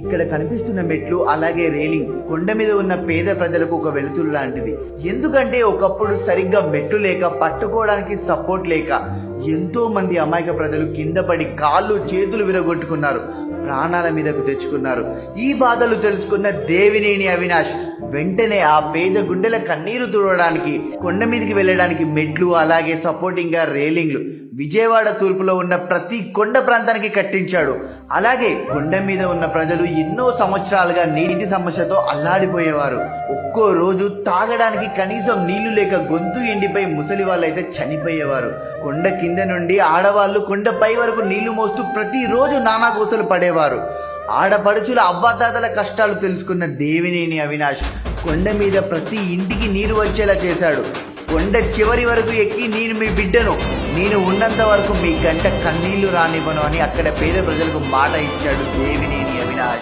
ఇక్కడ కనిపిస్తున్న మెట్లు అలాగే రేలింగ్. కొండ మీద ఉన్న పేద ప్రజలకు ఒక వెలుతురు లాంటిది. ఎందుకంటే ఒకప్పుడు సరిగ్గా మెట్లు లేక పట్టుకోవడానికి సపోర్ట్ లేక ఎంతో మంది అమాయక ప్రజలు కింద పడి కాళ్ళు చేతులు విరగొట్టుకున్నారు ప్రాణాల మీదకు తెచ్చుకున్నారు. ఈ బాధలు తెలుసుకున్న దేవినేని అవినాష్ వెంటనే ఆ పేద గుండెల కన్నీరు తుడవడానికి కొండ మీదకి వెళ్ళడానికి మెట్లు అలాగే సపోర్టింగ్గా రేలింగ్లు విజయవాడ తూర్పులో ఉన్న ప్రతి కొండ ప్రాంతానికి కట్టించాడు. అలాగే కొండ మీద ఉన్న ప్రజలు ఎన్నో సంవత్సరాలుగా నీటి సమస్యతో అల్లాడిపోయేవారు. ఒక్కో రోజు తాగడానికి కనీసం నీళ్ళు లేక గొంతు ఎండిపై ముసలి వాళ్ళైతే చనిపోయేవారు. కొండ కింద నుండి ఆడవాళ్ళు కొండ పై వరకు నీళ్ళు మోస్తూ ప్రతిరోజు నానా కోసలు పడేవారు. ఆడపడుచుల అవ్వాతాతల కష్టాలు తెలుసుకున్న దేవినేని అవినాష్ కొండ మీద ప్రతి ఇంటికి నీరు వచ్చేలా చేశాడు. కొండ చివరి వరకు ఎక్కి నేను మీ బిడ్డను. నేను ఉన్నంత వరకు మీ గంట కన్నీళ్ళు రానివ్వను అని అక్కడ పేద ప్రజలకు మాట ఇచ్చాడు దేవినేని అవినాష్.